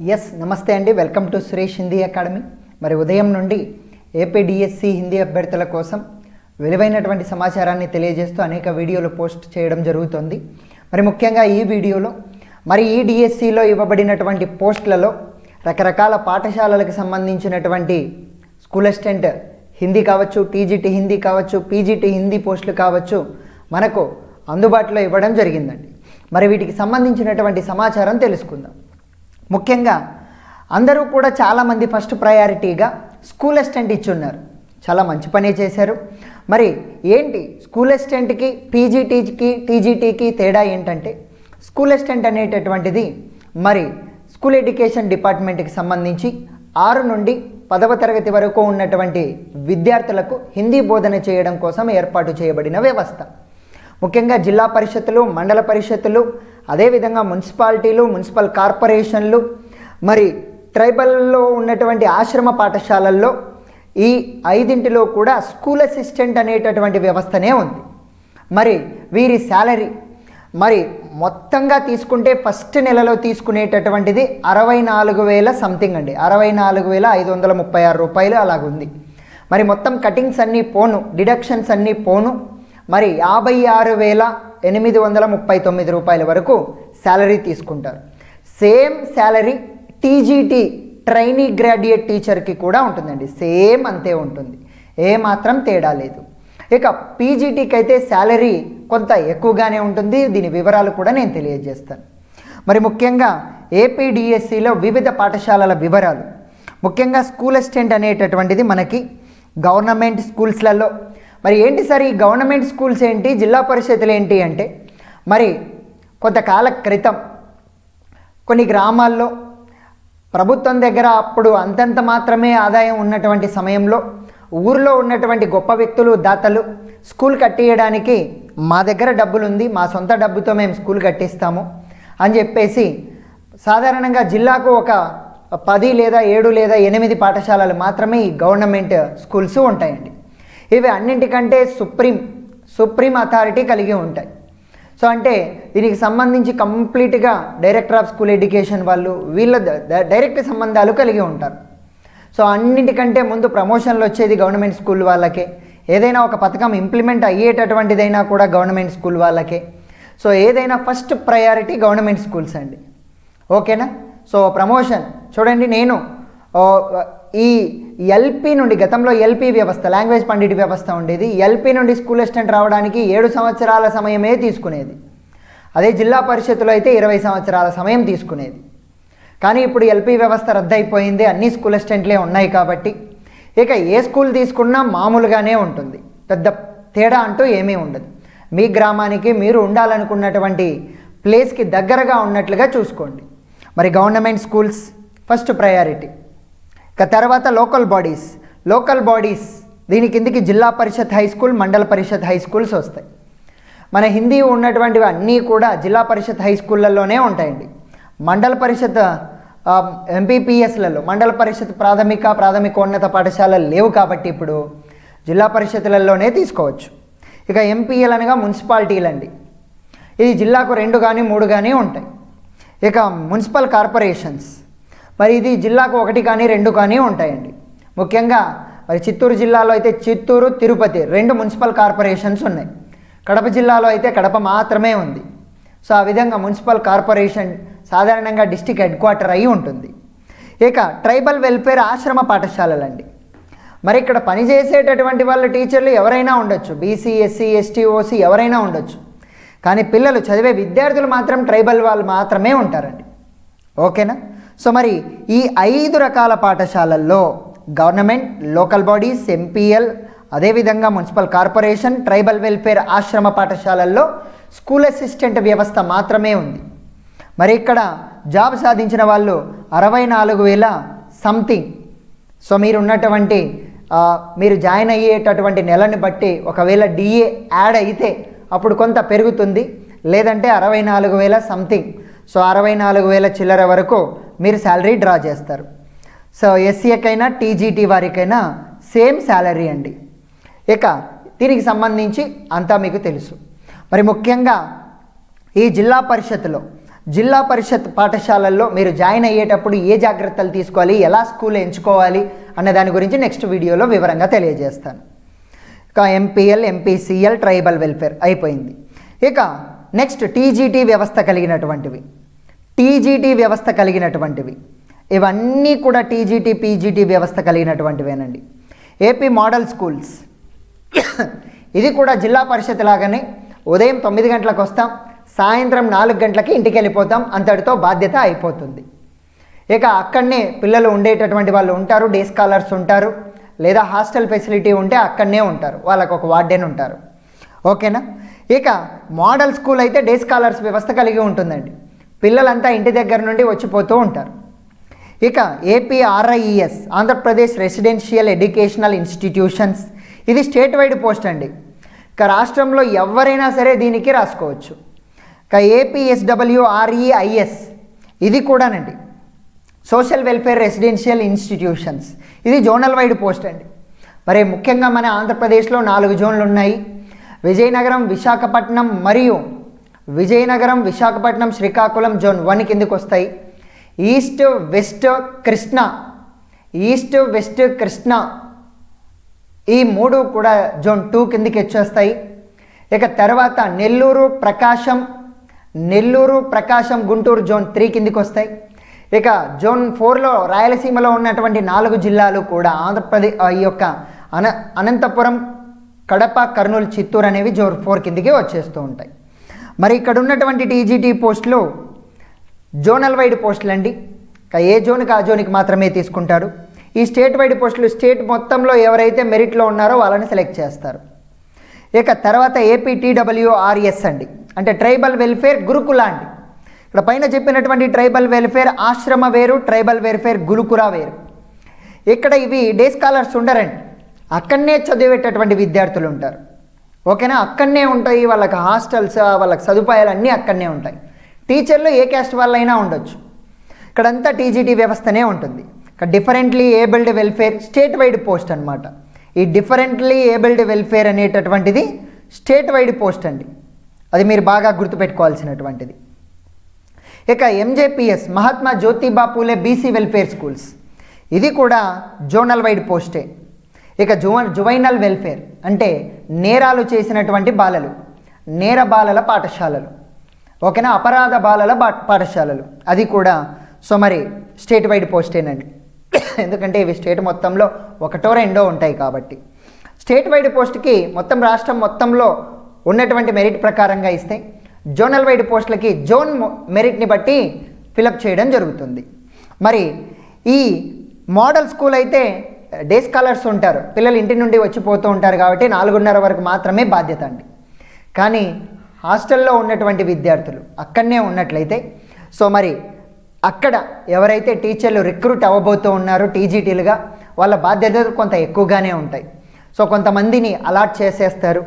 Yes నమస్తే అండి. Welcome to Suresh Hindi academy మరి ఉదయం నుండి ఏపీడిఎస్సి హిందీ అభ్యర్థుల కోసం విలువైనటువంటి సమాచారాన్ని తెలియజేస్తూ అనేక వీడియోలు పోస్ట్ చేయడం జరుగుతుంది. మరి ముఖ్యంగా ఈ వీడియోలో మరి ఈ డిఎస్సిలో ఇవ్వబడినటువంటి పోస్టులలో రకరకాల పాఠశాలలకు సంబంధించినటువంటి స్కూల్ అసిస్టెంట్ హిందీ కావచ్చు టీజీటీ హిందీ కావచ్చు పీజీటీ హిందీ పోస్టులు కావచ్చు మనకు అందుబాటులో ఇవ్వడం జరిగిందండి. మరి వీటికి సంబంధించినటువంటి సమాచారం తెలుసుకుందాం. ముఖ్యంగా అందరూ కూడా చాలామంది ఫస్ట్ ప్రయారిటీగా స్కూల్ అసిస్టెంట్ ఇచ్చున్నారు. చాలా మంచి పనే చేశారు. మరి ఏంటి స్కూల్ అసిస్టెంట్కి పీజీటీకి టీజీటీకి తేడా ఏంటంటే స్కూల్ అసిస్టెంట్ అనేటటువంటిది మరి స్కూల్ ఎడ్యుకేషన్ డిపార్ట్మెంట్కి సంబంధించి ఆరు నుండి పదవ తరగతి వరకు ఉన్నటువంటి విద్యార్థులకు హిందీ బోధన చేయడం కోసం ఏర్పాటు చేయబడిన వ్యవస్థ. ముఖ్యంగా జిల్లా పరిషత్తులు మండల పరిషత్తులు అదేవిధంగా మున్సిపాలిటీలు మున్సిపల్ కార్పొరేషన్లు మరి ట్రైబల్లో ఉన్నటువంటి ఆశ్రమ పాఠశాలల్లో ఈ ఐదింటిలో కూడా స్కూల్ అసిస్టెంట్ అనేటటువంటి వ్యవస్థనే ఉంది. మరి వీరి శాలరీ మరి మొత్తంగా తీసుకుంటే ఫస్ట్ నెలలో తీసుకునేటటువంటిది అరవై నాలుగు వేల సంథింగ్ అండి. అరవై నాలుగు వేల ఐదు వందల ముప్పై ఆరు రూపాయలు అలాగుంది. మరి మొత్తం కటింగ్స్ అన్నీ పోను డిడక్షన్స్ అన్నీ పోను. మరి యాభై ఆరు వేల ఎనిమిది వందల ముప్పై తొమ్మిది రూపాయల వరకు శాలరీ తీసుకుంటారు. Same salary TGT trainee graduate టీచర్కి కూడా ఉంటుందండి. సేమ్ అంతే ఉంటుంది. ఏ మాత్రం తేడా లేదు. ఇక పీజీటీకి అయితే శాలరీ కొంత ఎక్కువగానే ఉంటుంది. దీని వివరాలు కూడా నేను తెలియజేస్తాను. మరి ముఖ్యంగా ఏపీడిఎస్సిలో వివిధ పాఠశాలల వివరాలు. ముఖ్యంగా స్కూల్ అసిస్టెంట్ అనేటటువంటిది మనకి గవర్నమెంట్ స్కూల్స్లలో మరి ఏంటి సార్ ఈ గవర్నమెంట్ స్కూల్స్ ఏంటి జిల్లా పరిషత్తులు ఏంటి అంటే మరి కొంతకాల క్రితం కొన్ని గ్రామాల్లో ప్రభుత్వం దగ్గర అప్పుడు అంతంత మాత్రమే ఆదాయం ఉన్నటువంటి సమయంలో ఊర్లో ఉన్నటువంటి గొప్ప వ్యక్తులు దాతలు స్కూల్ కట్టేయడానికి మా దగ్గర డబ్బులుంది మా సొంత డబ్బుతో మేము స్కూల్ కట్టిస్తాము అని చెప్పేసి సాధారణంగా జిల్లాకు ఒక పది లేదా ఏడు లేదా ఎనిమిది పాఠశాలలు మాత్రమే ఈ గవర్నమెంట్ స్కూల్స్ ఉంటాయండి. ఇవి అన్నింటికంటే సుప్రీం సుప్రీం అథారిటీ కలిగి ఉంటాయి. సో అంటే దీనికి సంబంధించి కంప్లీట్గా డైరెక్టర్ ఆఫ్ స్కూల్ ఎడ్యుకేషన్ వాళ్ళు వీళ్ళ ద- డైరెక్ట్ సంబంధాలు కలిగి ఉంటారు. సో అన్నింటికంటే ముందు ప్రమోషన్లు వచ్చేది గవర్నమెంట్ స్కూల్ వాళ్ళకే. ఏదైనా ఒక పథకం ఇంప్లిమెంట్ అయ్యేటటువంటిదైనా కూడా గవర్నమెంట్ స్కూల్ వాళ్ళకే. సో ఏదైనా ఫస్ట్ ప్రయారిటీ గవర్నమెంట్ స్కూల్స్ అండి. ఓకేనా? సో ప్రమోషన్ చూడండి నేను ఈ ఎల్పి నుండి గతంలో ఎల్పి వ్యవస్థ లాంగ్వేజ్ పండిట్ వ్యవస్థ ఉండేది. ఎల్పి నుండి స్కూల్ అసిస్టెంట్ రావడానికి ఏడు సంవత్సరాల సమయమే తీసుకునేది. అదే జిల్లా పరిషత్తులో అయితే ఇరవై సంవత్సరాల సమయం తీసుకునేది. కానీ ఇప్పుడు ఎల్పి వ్యవస్థ రద్దయిపోయింది. అన్ని స్కూల్ అసిస్టెంట్లే ఉన్నాయి కాబట్టి. ఇక ఏ స్కూల్ తీసుకున్నా మామూలుగానే ఉంటుంది. పెద్ద తేడా అంటూ ఏమీ ఉండదు. మీ గ్రామానికి మీరు ఉండాలనుకున్నటువంటి ప్లేస్కి దగ్గరగా ఉన్నట్లుగా చూసుకోండి. మరి గవర్నమెంట్ స్కూల్స్ ఫస్ట్ ప్రయారిటీ. ఇక తర్వాత లోకల్ బాడీస్. లోకల్ బాడీస్ దీని కిందికి జిల్లా పరిషత్ హై స్కూల్ మండల పరిషత్ హై స్కూల్స్ వస్తాయి. మన హిందీ ఉన్నటువంటివి అన్నీ కూడా జిల్లా పరిషత్ హై స్కూళ్ళల్లోనే ఉంటాయండి. మండల పరిషత్ ఎంపీపీఎస్లలో మండల పరిషత్ ప్రాథమిక ప్రాథమికోన్నత పాఠశాలలు లేవు కాబట్టి ఇప్పుడు జిల్లా పరిషత్లలోనే తీసుకోవచ్చు. ఇక ఎంపీఎల్ అనగా మున్సిపాలిటీలు అండి ఇది జిల్లాకు రెండు కానీ మూడు కానీ ఉంటాయి. ఇక మున్సిపల్ కార్పొరేషన్స్. మరి ఇది జిల్లాకు ఒకటి కానీ రెండు కానీ ఉంటాయండి. ముఖ్యంగా మరి చిత్తూరు జిల్లాలో అయితే చిత్తూరు తిరుపతి రెండు మున్సిపల్ కార్పొరేషన్స్ ఉన్నాయి. కడప జిల్లాలో అయితే కడప మాత్రమే ఉంది. సో ఆ విధంగా మున్సిపల్ కార్పొరేషన్ సాధారణంగా డిస్టిక్ హెడ్ క్వార్టర్ అయి ఉంటుంది. ఇక ట్రైబల్ వెల్ఫేర్ ఆశ్రమ పాఠశాలలండి. మరి ఇక్కడ పనిచేసేటటువంటి వాళ్ళ టీచర్లు ఎవరైనా ఉండొచ్చు. బీసీ ఎస్సీ ఎస్టీ ఓసీ ఎవరైనా ఉండొచ్చు. కానీ పిల్లలు చదివే విద్యార్థులు మాత్రం ట్రైబల్ వాళ్ళు మాత్రమే ఉంటారండి. ఓకేనా? సో మరి ఈ ఐదు రకాల పాఠశాలల్లో గవర్నమెంట్ లోకల్ బాడీస్ ఎంపీఎల్ అదేవిధంగా మున్సిపల్ కార్పొరేషన్ ట్రైబల్ వెల్ఫేర్ ఆశ్రమ పాఠశాలల్లో స్కూల్ అసిస్టెంట్ వ్యవస్థ మాత్రమే ఉంది. మరి ఇక్కడ జాబ్ సాధించిన వాళ్ళు అరవై నాలుగు వేల సంథింగ్. సో మీరు ఉన్నటువంటి మీరు జాయిన్ అయ్యేటటువంటి నెలని బట్టి ఒకవేళ డిఏ యాడ్ అయితే అప్పుడు కొంత పెరుగుతుంది. లేదంటే అరవై నాలుగు వేల సంథింగ్. సో అరవై నాలుగు వేల చిల్లర వరకు మీరు శాలరీ డ్రా చేస్తారు. సో ఎస్సీకైనా టీజీటీ వారికైనా సేమ్ శాలరీ అండి. ఇక దీనికి సంబంధించి అంతా మీకు తెలుసు. మరి ముఖ్యంగా ఈ జిల్లా పరిషత్లో జిల్లా పరిషత్ పాఠశాలల్లో మీరు జాయిన్ అయ్యేటప్పుడు ఏ జాగ్రత్తలు తీసుకోవాలి ఎలా స్కూల్ ఎంచుకోవాలి అన్న దాని గురించి నెక్స్ట్ వీడియోలో వివరంగా తెలియజేస్తాను. ఇక ఎంపీఎల్ ఎంపీసీఎల్ ట్రైబల్ వెల్ఫేర్ అయిపోయింది. ఇక నెక్స్ట్ టీజీటీ వ్యవస్థ కలిగినటువంటివి. టీజీటీ వ్యవస్థ కలిగినటువంటివి. ఇవన్నీ కూడా టీజీటీ పీజీటీ వ్యవస్థ కలిగినటువంటివేనండి. AP model schools. ఇది కూడా జిల్లా పరిషత్ లాగానే ఉదయం తొమ్మిది గంటలకు వస్తాం సాయంత్రం నాలుగు గంటలకి ఇంటికి వెళ్ళిపోతాం అంతటితో బాధ్యత అయిపోతుంది. ఇక అక్కడనే పిల్లలు ఉండేటటువంటి వాళ్ళు ఉంటారు డే స్కాలర్స్ ఉంటారు లేదా హాస్టల్ ఫెసిలిటీ ఉంటే అక్కడనే ఉంటారు వాళ్ళకు ఒక వార్డెన్ ఉంటారు. ఓకేనా? ఇక మోడల్ స్కూల్ అయితే డే స్కాలర్స్ వ్యవస్థ కలిగి ఉంటుందండి. పిల్లలంతా ఇంటి దగ్గర నుండి వచ్చిపోతూ ఉంటారు. ఇక APRIES Andhra Pradesh residential educational institutions ఇది స్టేట్ వైడ్ పోస్ట్ అండి. ఇక రాష్ట్రంలో ఎవరైనా సరే దీనికి రాసుకోవచ్చు. ఇక ఏపీఎస్డబ్ల్యూఆర్ఈఐఎస్ ఇది కూడానండి. సోషల్ వెల్ఫేర్ రెసిడెన్షియల్ ఇన్స్టిట్యూషన్స్ ఇది జోనల్ వైడ్ పోస్ట్ అండి. మరి ముఖ్యంగా మన ఆంధ్రప్రదేశ్లో నాలుగు జోన్లు ఉన్నాయి విజయనగరం విశాఖపట్నం మరియు విజయనగరం విశాఖపట్నం శ్రీకాకుళం జోన్ వన్ కిందకి వస్తాయి east west Krishna. East west Krishna. ఈ మూడు కూడా జోన్ టూ కిందకి వచ్చేస్తాయి. ఇక తర్వాత నెల్లూరు ప్రకాశం. నెల్లూరు ప్రకాశం గుంటూరు జోన్ త్రీ కిందకి వస్తాయి ఇక జోన్ ఫోర్లో రాయలసీమలో ఉన్నటువంటి నాలుగు జిల్లాలు కూడా ఆంధ్రప్రదేశ్ ఈ యొక్క అన అనంతపురం కడప కర్నూలు చిత్తూరు అనేవి జోన్ ఫోర్ కిందకి వచ్చేస్తూ ఉంటాయి. మరి ఇక్కడ ఉన్నటువంటి టీజీటీ పోస్టులు జోనల్ వైడ్ పోస్టులు అండి ఏ జోన్కి ఆ జోన్కి మాత్రమే తీసుకుంటారు. ఈ స్టేట్ వైడ్ పోస్టులు స్టేట్ మొత్తంలో ఎవరైతే మెరిట్లో ఉన్నారో వాళ్ళని సెలెక్ట్ చేస్తారు. ఇక తర్వాత ఏపీ టీడబ్ల్యూఆర్ఎస్ అండి. అంటే ట్రైబల్ వెల్ఫేర్ గురుకుల అండి. ఇక్కడ పైన చెప్పినటువంటి ట్రైబల్ వెల్ఫేర్ ఆశ్రమ వేరు ట్రైబల్ వెల్ఫేర్ గురుకుల వేరు. ఇక్కడ ఇవి డే స్కాలర్స్ ఉండరండి. అక్కడనే చదివేటటువంటి విద్యార్థులు ఉంటారు. ఓకేనా? అక్కడనే ఉంటాయి వాళ్ళకి హాస్టల్స్ వాళ్ళకి సదుపాయాలు అన్నీ అక్కడనే ఉంటాయి. టీచర్లు ఏ క్యాస్ట్ వాళ్ళైనా ఉండొచ్చు. ఇక్కడంతా టీజీటీ వ్యవస్థనే ఉంటుంది. ఇక్కడ differently abled welfare state wide post అనమాట ఈ డిఫరెంట్లీ ఏబుల్డ్ వెల్ఫేర్ అనేటటువంటిది స్టేట్ వైడ్ పోస్ట్ అండి. అది మీరు బాగా గుర్తుపెట్టుకోవాల్సినటువంటిది. ఇక MJPS Mahatma Jyotiba Phule BC welfare schools ఇది కూడా జోనల్ వైడ్ పోస్టే. ఇక జువ జువైనల్ వెల్ఫేర్ అంటే నేరాలు చేసినటువంటి బాలలు నేర బాలల పాఠశాలలు ఓకేనా? అపరాధ బాలల పాఠశాలలు. అది కూడా సో మరి స్టేట్ వైడ్ పోస్టేనండి ఎందుకంటే ఇవి స్టేట్ మొత్తంలో ఒకటో రెండో ఉంటాయి కాబట్టి. స్టేట్ వైడ్ పోస్ట్కి మొత్తం రాష్ట్రం మొత్తంలో ఉన్నటువంటి మెరిట్ ప్రకారంగా ఇస్తే జోనల్ వైడ్ పోస్టులకి జోన్ మెరిట్ని బట్టి ఫిలప్ చేయడం జరుగుతుంది. మరి ఈ మోడల్ స్కూల్ అయితే డే స్కాలర్స్ ఉంటారు. పిల్లలు ఇంటి నుండి వచ్చిపోతూ ఉంటారు కాబట్టి నాలుగున్నర వరకు మాత్రమే బాధ్యత అండి. కానీ హాస్టల్లో ఉన్నటువంటి విద్యార్థులు అక్కడనే ఉన్నట్లయితే సో మరి అక్కడ ఎవరైతే టీచర్లు రిక్రూట్ అవ్వబోతూ ఉన్నారో టీజీటీలుగా వాళ్ళ బాధ్యతలు కొంత ఎక్కువగానే ఉంటాయి. సో కొంతమందిని అలాట్ చేసేస్తారు.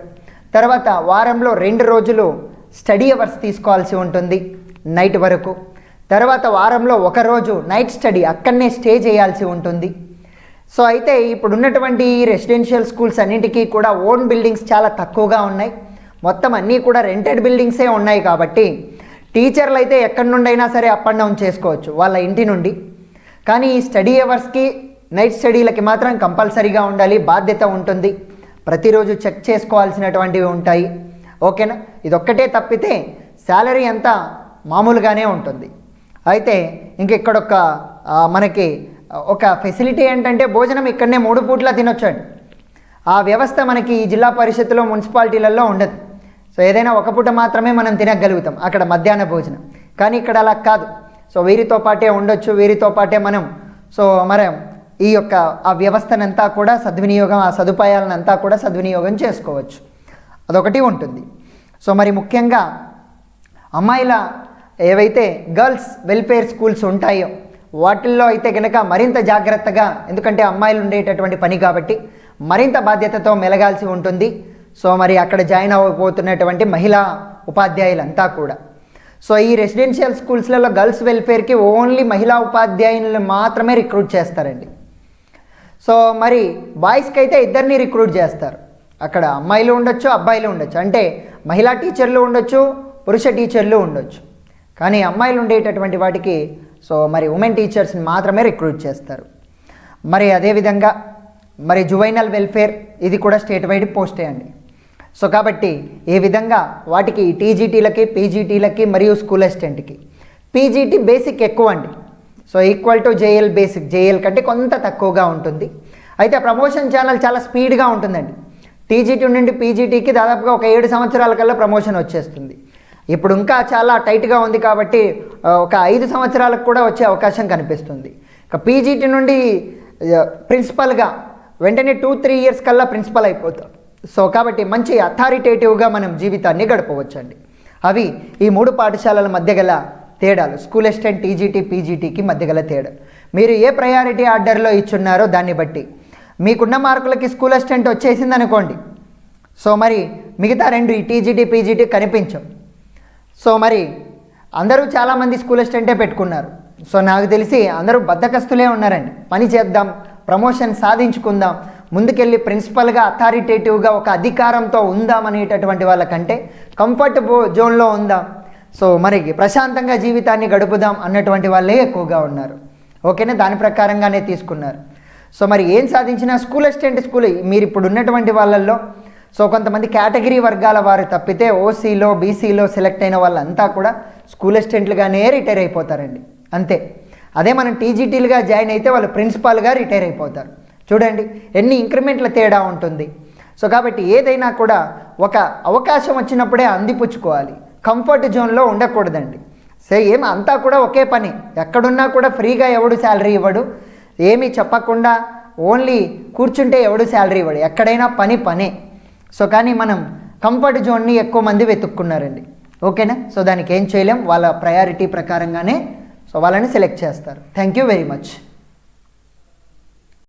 తర్వాత వారంలో రెండు రోజులు స్టడీ అవర్స్ తీసుకోవాల్సి ఉంటుంది నైట్ వరకు. తర్వాత వారంలో ఒక రోజు నైట్ స్టడీ అక్కడనే స్టే చేయాల్సి ఉంటుంది. సో అయితే ఇప్పుడు ఉన్నటువంటి రెసిడెన్షియల్ స్కూల్స్ అన్నింటికీ కూడా ఓన్ బిల్డింగ్స్ చాలా తక్కువగా ఉన్నాయి. మొత్తం అన్నీ కూడా రెంటెడ్ బిల్డింగ్సే ఉన్నాయి కాబట్టి టీచర్లు అయితే ఎక్కడి నుండైనా సరే అప్ అండ్ డౌన్ చేసుకోవచ్చు వాళ్ళ ఇంటి నుండి. కానీ ఈ స్టడీ అవర్స్కి నైట్ స్టడీలకి మాత్రం కంపల్సరీగా ఉండాలి బాధ్యత ఉంటుంది. ప్రతిరోజు చెక్ చేసుకోవాల్సినటువంటివి ఉంటాయి. ఓకేనా ఇదొక్కటే తప్పితే శాలరీ అంతా మామూలుగానే ఉంటుంది. అయితే ఇంక ఇక్కడ ఒక మనకి ఒక ఫెసిలిటీ ఏంటంటే భోజనం ఇక్కడనే మూడు పూట్ల తినొచ్చండి. ఆ వ్యవస్థ మనకి ఈ జిల్లా పరిషత్తులో మున్సిపాలిటీలలో ఉండదు. సో ఏదైనా ఒక పూట మాత్రమే మనం తినగలుగుతాం అక్కడ మధ్యాహ్న భోజనం. కానీ ఇక్కడ అలా కాదు. సో వీరితో పాటే ఉండొచ్చు వీరితో పాటే మనం. సో మనం ఈ యొక్క ఆ వ్యవస్థనంతా కూడా సద్వినియోగం ఆ సదుపాయాలనంతా కూడా సద్వినియోగం చేసుకోవచ్చు. అదొకటి ఉంటుంది. సో మరి ముఖ్యంగా అమ్మాయిల ఏవైతే గర్ల్స్ వెల్ఫేర్ స్కూల్స్ ఉంటాయో వాటిల్లో అయితే కనుక మరింత జాగ్రత్తగా ఎందుకంటే అమ్మాయిలు ఉండేటటువంటి పని కాబట్టి మరింత బాధ్యతతో మెలగాల్సి ఉంటుంది. సో మరి అక్కడ జాయిన్ అవ్వబోతున్నటువంటి మహిళా ఉపాధ్యాయులంతా కూడా. సో ఈ రెసిడెన్షియల్ స్కూల్స్లలో గర్ల్స్ వెల్ఫేర్కి ఓన్లీ మహిళా ఉపాధ్యాయులను మాత్రమే రిక్రూట్ చేస్తారండి. సో మరి బాయ్స్కి అయితే ఇద్దరిని రిక్రూట్ చేస్తారు. అక్కడ అమ్మాయిలు ఉండొచ్చు అబ్బాయిలు ఉండొచ్చు. అంటే మహిళా టీచర్లు ఉండొచ్చు పురుష టీచర్లు ఉండొచ్చు. కానీ అమ్మాయిలు ఉండేటటువంటి వాటికి సో మరి ఉమెన్ టీచర్స్ని మాత్రమే రిక్రూట్ చేస్తారు. మరి అదేవిధంగా మరి జువైనల్ వెల్ఫేర్ ఇది కూడా స్టేట్ వైడ్ పోస్టే అండి. సో కాబట్టి ఈ విధంగా వాటికి టీజీటీలకి పీజీటీలకి మరియు స్కూల్ అసిస్టెంట్కి. పీజీటీ బేసిక్ ఎక్కువ అండి. So equal to JL basic JL కంటే కొంత తక్కువగా ఉంటుంది. అయితే ప్రమోషన్ ఛానల్ చాలా స్పీడ్గా ఉంటుందండి. టీజీటీ నుండి పీజీటీకి దాదాపుగా ఒక ఏడు సంవత్సరాల కల్లా ప్రమోషన్ వచ్చేస్తుంది. ఇప్పుడు ఇంకా చాలా టైట్గా ఉంది కాబట్టి ఒక ఐదు సంవత్సరాలకు కూడా వచ్చే అవకాశం కనిపిస్తుంది. ఇక పీజీటీ నుండి ప్రిన్సిపల్గా వెంటనే టూ త్రీ ఇయర్స్ కల్లా ప్రిన్సిపల్ అయిపోతాం. సో కాబట్టి మంచి అథారిటేటివ్గా మనం జీవితాన్ని గడపవచ్చండి. అవి ఈ మూడు పాఠశాలల మధ్య గల తేడాలు. స్కూల్ అసిస్టెంట్ టీజీటీ పీజీటీకి మధ్య గల తేడా. మీరు ఏ ప్రయారిటీ ఆర్డర్లో ఇచ్చున్నారో దాన్ని బట్టి. మీకున్న మార్కులకి స్కూల్ అసిస్టెంట్ వచ్చేసింది అనుకోండి సో మరి మిగతా రెండు ఈ టీజీటీ పీజీటీ కనిపించవు. సో మరి అందరూ చాలామంది స్కూల్ అసిస్టెంటే పెట్టుకున్నారు. సో నాకు తెలిసి అందరూ బద్దకస్తులే ఉన్నారండి. పని చేద్దాం ప్రమోషన్ సాధించుకుందాం ముందుకెళ్ళి ప్రిన్సిపల్గా అథారిటేటివ్గా ఒక అధికారంతో ఉందాం అనేటటువంటి వాళ్ళకంటే కంఫర్ట్ జోన్లో ఉందాం. సో మరి ప్రశాంతంగా జీవితాన్ని గడుపుదాం అన్నటువంటి వాళ్ళే ఎక్కువగా ఉన్నారు. ఓకేనా? దాని ప్రకారంగానే తీసుకున్నారు. సో మరి ఏం సాధించినా స్కూల్ అసిస్టెంట్ స్కూల్ మీరు ఇప్పుడు ఉన్నటువంటి వాళ్ళల్లో సో కొంతమంది కేటగిరీ వర్గాల వారు తప్పితే ఓసీలో బీసీలో సెలెక్ట్ అయిన వాళ్ళంతా కూడా స్కూల్ అసిస్టెంట్లుగానే రిటైర్ అయిపోతారండి. అంతే. అదే మనం టీజీటీలుగా జాయిన్ అయితే వాళ్ళు ప్రిన్సిపాల్గా రిటైర్ అయిపోతారు. చూడండి ఎన్ని ఇంక్రిమెంట్ల తేడా ఉంటుంది. సో కాబట్టి ఏదైనా కూడా ఒక అవకాశం వచ్చినప్పుడే అందిపుచ్చుకోవాలి. కంఫర్ట్ జోన్లో ఉండకూడదండి. సరే ఏం అంతా కూడా ఒకే పని. ఎక్కడున్నా కూడా ఫ్రీగా ఎవడు శాలరీ ఇవ్వడు. ఏమీ చెప్పకుండా ఓన్లీ కూర్చుంటే ఎవడు శాలరీ ఇవ్వడు. ఎక్కడైనా పని పనే. సో కానీ మనం కంఫర్ట్ జోన్ని ఎక్కువ మంది వెతుక్కున్నారండి. ఓకేనా? సో దానికి ఏం చేయలేం వాళ్ళ ప్రయారిటీ ప్రకారంగానే సో వాళ్ళని సెలెక్ట్ చేస్తారు. Thank you very much